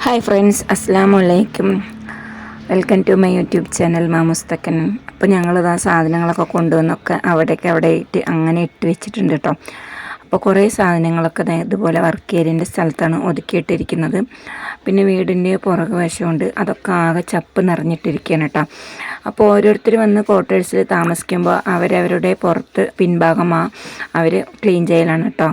Hi friends അസ്സാം വലൈക്കും welcome to my YouTube channel മാമുസ്തക്കൻ അപ്പോൾ ഞങ്ങളിതാ സാധനങ്ങളൊക്കെ കൊണ്ടുവന്നൊക്കെ അവിടേക്ക് അവിടെ ഇട്ട് അങ്ങനെ ഇട്ട് വെച്ചിട്ടുണ്ട് കേട്ടോ അപ്പോൾ കുറേ സാധനങ്ങളൊക്കെ ഇതുപോലെ വർക്ക് ഏരിയന്റെ സ്ഥലത്താണ് ഒതുക്കിയിട്ടിരിക്കുന്നത്. പിന്നെ വീടിന്റെ പുറകു വശമുണ്ട്. അതൊക്കെ ആകെ ചപ്പ് നിറഞ്ഞിട്ടിരിക്കുകയാണ് കേട്ടോ അപ്പോൾ ഓരോരുത്തർ വന്ന് ക്വാർട്ടേഴ്സിൽ താമസിക്കുമ്പോൾ അവരവരുടെ പുറത്ത് പിൻഭാഗമാ അവർ ക്ലീൻ ചെയ്യലാണ് കേട്ടോ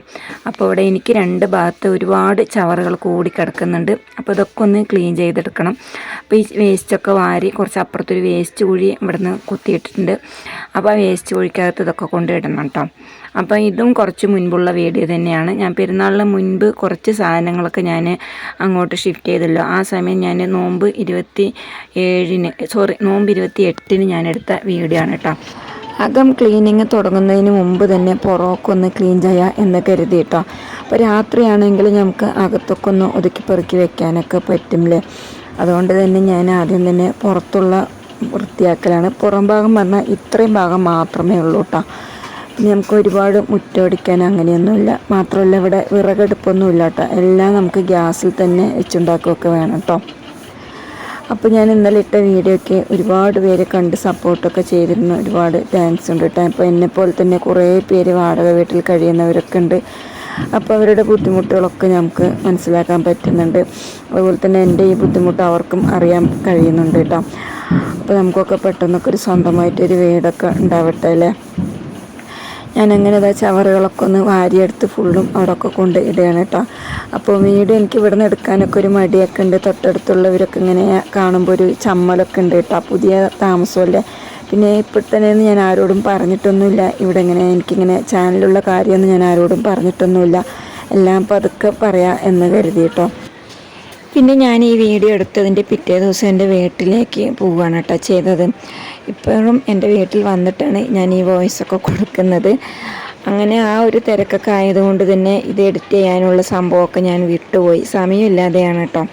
അപ്പോൾ ഇവിടെ എനിക്ക് രണ്ട് ഭാഗത്ത് ഒരുപാട് ചവറുകൾ കൂടി കിടക്കുന്നുണ്ട്. അപ്പോൾ ഇതൊക്കെ ഒന്ന് ക്ലീൻ ചെയ്തെടുക്കണം. അപ്പോൾ ഈ വേസ്റ്റൊക്കെ വാരി കുറച്ച് അപ്പുറത്തൊരു വേസ്റ്റ് കുഴി ഇവിടുന്ന് കുത്തിയിട്ടിട്ടുണ്ട്. അപ്പോൾ ആ വേസ്റ്റ് കുഴിക്കകത്ത് ഇതൊക്കെ കൊണ്ടിടണം കേട്ടോ അപ്പോൾ ഇതും കുറച്ച് മുൻപുള്ള വീഡിയോ തന്നെയാണ്. ഞാൻ പെരുന്നാളിന് മുൻപ് കുറച്ച് സാധനങ്ങളൊക്കെ ഞാൻ അങ്ങോട്ട് ഷിഫ്റ്റ് ചെയ്തല്ലോ. ആ സമയം ഞാൻ നോമ്പ് ഇരുപത്തി ഏഴിന് സോറി നോമ്പ് ഇരുപത്തി എട്ടിന് ഞാൻ എടുത്ത വീഡിയോ ആണ് കേട്ടോ അകം ക്ലീനിങ് തുടങ്ങുന്നതിന് മുമ്പ് തന്നെ പുറമൊക്കെ ഒന്ന് ക്ലീൻ ചെയ്യുക എന്ന് കരുതി കേട്ടോ അപ്പോൾ രാത്രിയാണെങ്കിൽ നമുക്ക് അകത്തൊക്കെ ഒന്ന് ഒതുക്കി പെറുക്കി വെക്കാനൊക്കെ പറ്റുമല്ലേ അതുകൊണ്ട് തന്നെ ഞാൻ ആദ്യം തന്നെ പുറത്തുള്ള വൃത്തിയാക്കലാണ്. പുറം ഭാഗം പറഞ്ഞാൽ ഇത്രയും ഭാഗം മാത്രമേ ഉള്ളൂ കേട്ടോ നമുക്ക് ഒരുപാട് മുറ്റമടിക്കാൻ അങ്ങനെയൊന്നുമില്ല. മാത്രമല്ല ഇവിടെ വിറകെടുപ്പൊന്നും ഇല്ല കേട്ടോ എല്ലാം നമുക്ക് ഗ്യാസിൽ തന്നെ വെച്ചുണ്ടാക്കുകയൊക്കെ വേണം കേട്ടോ. അപ്പോൾ ഞാൻ ഇന്നലെ ഇട്ട വീഡിയോയ്ക്ക് ഒരുപാട് പേര് കണ്ട് സപ്പോർട്ടൊക്കെ ചെയ്തിരുന്നു. ഒരുപാട് താങ്ക്സ് ഉണ്ട് കേട്ടോ. അപ്പോൾ എന്നെപ്പോലെ തന്നെ കുറേ പേര് വാടക വീട്ടിൽ കഴിയുന്നവരൊക്കെ ഉണ്ട്. അപ്പോൾ അവരുടെ ബുദ്ധിമുട്ടുകളൊക്കെ നമുക്ക് മനസ്സിലാക്കാൻ പറ്റുന്നുണ്ട്. അതുപോലെ തന്നെ എന്റെ ഈ ബുദ്ധിമുട്ട് അവർക്കും അറിയാൻ കഴിയുന്നുണ്ട് കേട്ടോ. അപ്പോൾ നമുക്കൊക്കെ പെട്ടെന്നൊക്കെ ഒരു സ്വന്തമായിട്ടൊരു വീടൊക്കെ ഉണ്ടാവട്ടെ അല്ലേ? ഞാൻ അങ്ങനെ അതാ ചവറുകളൊക്കെ ഒന്ന് വാരിയെടുത്ത് ഫുള്ളും അവിടെയൊക്കെ കൊണ്ട് ഇടുകയാണ് കേട്ടോ. അപ്പോൾ വീട് എനിക്ക് ഇവിടുന്ന് എടുക്കാനൊക്കെ ഒരു മടിയൊക്കെ ഉണ്ട്. തൊട്ടടുത്തുള്ളവരൊക്കെ ഇങ്ങനെ കാണുമ്പോൾ ഒരു ചമ്മലൊക്കെ ഉണ്ട് കേട്ടോ. പുതിയ താമസമല്ലേ. പിന്നെ ഇപ്പോഴത്തന്നെ ഞാൻ ആരോടും പറഞ്ഞിട്ടൊന്നുമില്ല. ഇവിടെ ഇങ്ങനെ എനിക്കിങ്ങനെ ചാനലുള്ള കാര്യമൊന്നും ഞാൻ ആരോടും പറഞ്ഞിട്ടൊന്നുമില്ല. എല്ലാം പതുക്കെ പറയാം എന്ന് കരുതി കേട്ടോ. പിന്നെ ഞാൻ ഈ വീഡിയോ എടുത്തതിന്റെ പിറ്റേ ദിവസം എന്റെ വീട്ടിലേക്ക് പോവുകയാണ് കേട്ടോ ചെയ്തത്. ഇപ്പോഴും എന്റെ വീട്ടിൽ വന്നിട്ടാണ് ഞാൻ ഈ വോയിസ് ഒക്കെ കൊടുക്കുന്നത്. അങ്ങനെ ആ ഒരു തിരക്കൊക്കെ ആയതുകൊണ്ട് തന്നെ ഇത് എഡിറ്റ് ചെയ്യാനുള്ള സംഭവമൊക്കെ ഞാൻ വിട്ടുപോയി. സമയമില്ലാതെയാണ് കേട്ടോ.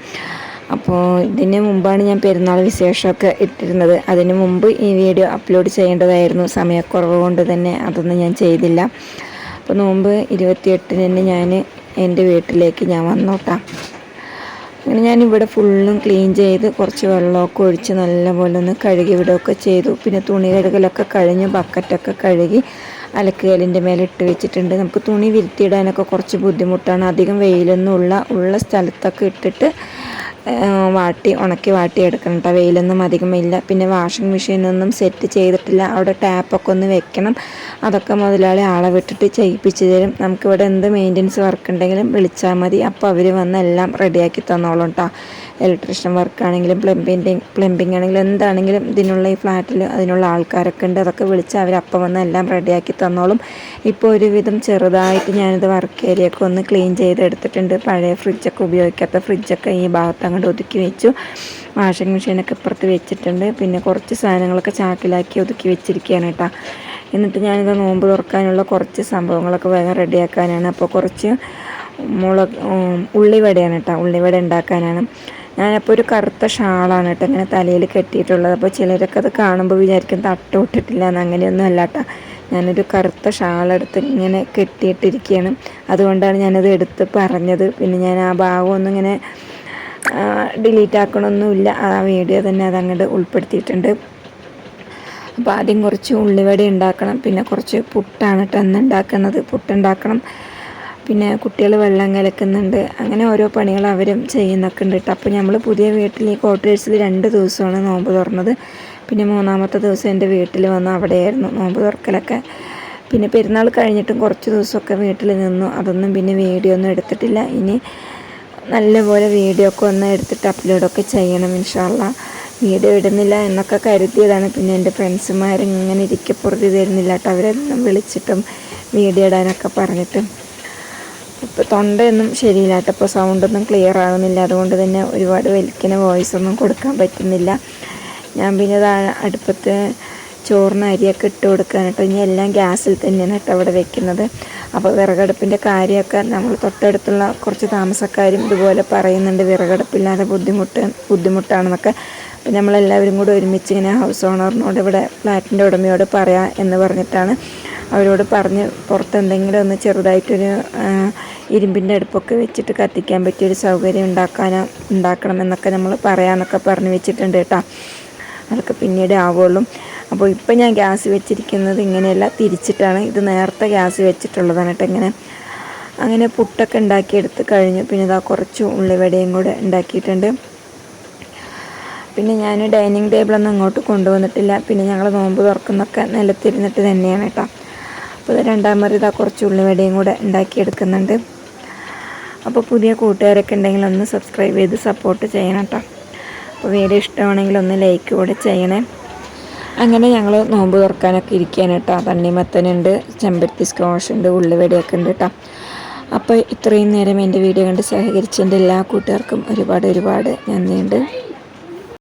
അപ്പോൾ ഇതിന് മുമ്പാണ് ഞാൻ പെരുന്നാൾ വിശേഷമൊക്കെ ഇട്ടിരുന്നത്. അതിന് മുമ്പ് ഈ വീഡിയോ അപ്ലോഡ് ചെയ്യേണ്ടതായിരുന്നു. സമയക്കുറവ് കൊണ്ട് തന്നെ അതൊന്നും ഞാൻ ചെയ്തില്ല. അപ്പോൾ നോമ്പ് ഇരുപത്തിയെട്ടിന് തന്നെ ഞാൻ എന്റെ വീട്ടിലേക്ക് ഞാൻ വന്നോട്ടാം. അങ്ങനെ ഞാൻ ഇവിടെ ഫുള്ളും ക്ലീൻ ചെയ്ത് കുറച്ച് വെള്ളമൊക്കെ ഒഴിച്ച് നല്ലപോലെ ഒന്ന് കഴുകി വിടുകയൊക്കെ ചെയ്തു. പിന്നെ തുണി കഴുകലൊക്കെ കഴിഞ്ഞ് ബക്കറ്റൊക്കെ കഴുകി അലക്കുകലിന്റെ മേലെ ഇട്ട് വെച്ചിട്ടുണ്ട്. നമുക്ക് തുണി വിരുത്തിയിടാനൊക്കെ കുറച്ച് ബുദ്ധിമുട്ടാണ്. അധികം വെയിലൊന്നും ഉള്ള ഉള്ള സ്ഥലത്തൊക്കെ ഇട്ടിട്ട് വാട്ടി ഉണക്കി വാട്ടി എടുക്കണം കേട്ടോ വെയിലൊന്നും അധികമില്ല പിന്നെ വാഷിംഗ് മെഷീനൊന്നും സെറ്റ് ചെയ്തിട്ടില്ല. അവിടെ ടാപ്പൊക്കെ ഒന്ന് വെക്കണം. അതൊക്കെ മുതലാളി ആളെ വിട്ടിട്ട് ചെയ്യിപ്പിച്ച് തരും. നമുക്കിവിടെ എന്ത് മെയിന്റനൻസ് വർക്ക് ഉണ്ടെങ്കിലും വിളിച്ചാൽ മതി. അപ്പോൾ അവർ വന്ന് എല്ലാം റെഡിയാക്കി തന്നോളും കേട്ടോ ഇലക്ട്രീഷ്യൻ വർക്കാണെങ്കിലും പ്ലംബിന്റെ പ്ലംബിംഗ് ആണെങ്കിലും എന്താണെങ്കിലും ഇതിനുള്ള ഈ ഫ്ലാറ്റിൽ അതിനുള്ള ആൾക്കാരൊക്കെ ഉണ്ട്. അതൊക്കെ വിളിച്ച് അവരപ്പം വന്ന് എല്ലാം റെഡിയാക്കി തന്നോളും. ഇപ്പോൾ ഒരുവിധം ചെറുതായിട്ട് ഞാനിത് വർക്ക് ഏരിയയൊക്കെ ഒന്ന് ക്ലീൻ ചെയ്തെടുത്തിട്ടുണ്ട്. പഴയ ഫ്രിഡ്ജൊക്കെ ഉപയോഗിക്കാത്ത ഫ്രിഡ്ജൊക്കെ ഈ ഭാഗത്ത് അങ്ങോട്ട് ഒതുക്കി വെച്ചു. വാഷിംഗ് മെഷീനൊക്കെ ഇപ്പുറത്ത് വെച്ചിട്ടുണ്ട്. പിന്നെ കുറച്ച് സാധനങ്ങളൊക്കെ ചാക്കിലാക്കി ഒതുക്കി വെച്ചിരിക്കുകയാണ് കേട്ടോ എന്നിട്ട് ഞാനിത് നോമ്പ് തുറക്കാനുള്ള കുറച്ച് സംഭവങ്ങളൊക്കെ വേഗം റെഡിയാക്കാനാണ് അപ്പോൾ കുറച്ച് മുളക് ഉള്ളിവടയാണ് കേട്ടോ ഉള്ളിവട ഉണ്ടാക്കാനാണ്. ഞാനപ്പോൾ ഒരു കറുത്ത ഷാളാണ് കേട്ടോ ഇങ്ങനെ തലയിൽ കെട്ടിയിട്ടുള്ളത്. അപ്പോൾ ചിലരൊക്കെ അത് കാണുമ്പോൾ വിചാരിക്കും തട്ട് വിട്ടിട്ടില്ല എന്ന് അങ്ങനെയൊന്നും അല്ല കേട്ടോ ഞാനൊരു കറുത്ത ഷാളെടുത്ത് ഇങ്ങനെ കെട്ടിയിട്ടിരിക്കുകയാണ് അതുകൊണ്ടാണ് ഞാനത് എടുത്ത് പറഞ്ഞത്. പിന്നെ ഞാൻ ആ ഭാഗമൊന്നും ഇങ്ങനെ ഡിലീറ്റ് ആക്കണമൊന്നുമില്ല ആ വീഡിയോ തന്നെ അതങ്ങോട്ട് ഉൾപ്പെടുത്തിയിട്ടുണ്ട്. അപ്പോൾ ആദ്യം കുറച്ച് ഉള്ളിവട ഉണ്ടാക്കണം. പിന്നെ കുറച്ച് പുട്ടാണ് കേട്ടോ അന്ന് ഉണ്ടാക്കുന്നത്. പുട്ടുണ്ടാക്കണം. പിന്നെ കുട്ടികൾ വെള്ളം കലക്കുന്നുണ്ട്. അങ്ങനെ ഓരോ പണികൾ അവരും ചെയ്യുന്നൊക്കെ ഉണ്ട് കേട്ടോ അപ്പോൾ നമ്മൾ പുതിയ വീട്ടിൽ ഈ ക്വാർട്ടേഴ്സിൽ രണ്ട് ദിവസമാണ് നോമ്പ് തുറന്നത്. പിന്നെ മൂന്നാമത്തെ ദിവസം എന്റെ വീട്ടിൽ വന്ന് അവിടെയായിരുന്നു നോമ്പ് തുറക്കലൊക്കെ. പിന്നെ പെരുന്നാൾ കഴിഞ്ഞിട്ടും കുറച്ച് ദിവസമൊക്കെ വീട്ടിൽ നിന്നു. അതൊന്നും പിന്നെ വീഡിയോ ഒന്നും എടുത്തിട്ടില്ല. ഇനി നല്ലപോലെ വീഡിയോ ഒക്കെ ഒന്ന് എടുത്തിട്ട് അപ്ലോഡൊക്കെ ചെയ്യണം ഇൻഷാല്ല വീഡിയോ ഇടുന്നില്ല എന്നൊക്കെ കരുതിയതാണ്. പിന്നെ എന്റെ ഫ്രണ്ട്സുമാർ ഇങ്ങനെ ഇരിക്കപ്പുറത്ത് തരുന്നില്ല കേട്ടോ അവരെല്ലാം വിളിച്ചിട്ടും വീഡിയോ ഇടാനൊക്കെ പറഞ്ഞിട്ടും. ഇപ്പോൾ തൊണ്ടയൊന്നും ശരിയില്ലാത്ത ഇപ്പോൾ സൗണ്ടൊന്നും ക്ലിയർ ആകുന്നില്ല അതുകൊണ്ട് തന്നെ ഒരുപാട് വലിക്കുന്ന വോയിസ് ഒന്നും കൊടുക്കാൻ പറ്റുന്നില്ല. ഞാൻ പിന്നെ അടുപ്പത്ത് ചോറിന് അരിയൊക്കെ ഇട്ട് കൊടുക്കാൻ കേട്ടോ. ഇനി എല്ലാം ഗ്യാസിൽ തന്നെയാണ് കേട്ടോ അവിടെ വെക്കുന്നത്. അപ്പോൾ വിറകടുപ്പിന്റെ കാര്യമൊക്കെ നമ്മൾ തൊട്ടടുത്തുള്ള കുറച്ച് താമസക്കാരും ഇതുപോലെ പറയുന്നുണ്ട്. വിറകടുപ്പില്ലാതെ ബുദ്ധിമുട്ട് ബുദ്ധിമുട്ടാണെന്നൊക്കെ. അപ്പോൾ നമ്മളെല്ലാവരും കൂടെ ഒരുമിച്ച് ഇങ്ങനെ ഹൗസ് ഓണറിനോട് ഇവിടെ ഫ്ലാറ്റിന്റെ ഉടമയോട് പറയാം എന്ന് പറഞ്ഞിട്ടാണ് അവരോട് പറഞ്ഞ് പുറത്ത് എന്തെങ്കിലും ഒന്ന് ചെറുതായിട്ടൊരു ഇരുമ്പിന്റെ അടുപ്പൊക്കെ വെച്ചിട്ട് കത്തിക്കാൻ പറ്റിയൊരു സൗകര്യം ഉണ്ടാക്കാനോ എന്നൊക്കെ നമ്മൾ പറയാമെന്നൊക്കെ പറഞ്ഞു വെച്ചിട്ടുണ്ട് കേട്ടോ. അതൊക്കെ പിന്നീട് ആവുള്ളൂ. അപ്പോൾ ഇപ്പം ഞാൻ ഗ്യാസ് വെച്ചിരിക്കുന്നത് ഇങ്ങനെയല്ല തിരിച്ചിട്ടാണ്. ഇത് നേരത്തെ ഗ്യാസ് വെച്ചിട്ടുള്ളതാണ് കേട്ടോ ഇങ്ങനെ. അങ്ങനെ പുട്ടൊക്കെ ഉണ്ടാക്കിയെടുത്ത് കഴിഞ്ഞു. പിന്നെ ഇതാ കുറച്ച് ഉള്ളിവടയും കൂടെ ഉണ്ടാക്കിയിട്ടുണ്ട്. പിന്നെ ഞാൻ ഡൈനിങ് ടേബിളൊന്നും അങ്ങോട്ട് കൊണ്ടുവന്നിട്ടില്ല. പിന്നെ ഞങ്ങൾ നോമ്പ് തുറക്കുന്നൊക്കെ നിലത്തിരുന്നിട്ട് തന്നെയാണ് കേട്ടോ. അപ്പോൾ രണ്ടാം രണ്ടാമത് ഇതാ കുറച്ച് ഉള്ളിവടയും കൂടെ ഉണ്ടാക്കിയെടുക്കുന്നുണ്ട്. അപ്പോൾ പുതിയ കൂട്ടുകാരൊക്കെ ഉണ്ടെങ്കിൽ ഒന്ന് സബ്സ്ക്രൈബ് ചെയ്ത് സപ്പോർട്ട് ചെയ്യണം കേട്ടോ. അപ്പോൾ വീഡിയോ ഇഷ്ടമാണെങ്കിൽ ഒന്ന് ലൈക്ക് കൂടെ ചെയ്യണേ. അങ്ങനെ ഞങ്ങൾ നോമ്പ് തുറക്കാനൊക്കെ ഇരിക്കുകയാണ് കേട്ടോ. തണ്ണിമത്തനുണ്ട് ചെമ്പരത്തി സ്ക്വാഷ് ഉണ്ട് ഉള്ളിവടയൊക്കെ ഉണ്ട് കേട്ടോ. അപ്പോൾ ഇത്രയും നേരം എന്റെ വീഡിയോ കണ്ട് സഹകരിച്ച എന്റെ എല്ലാ കൂട്ടുകാർക്കും ഒരുപാട് ഒരുപാട് നന്ദിയുണ്ട്.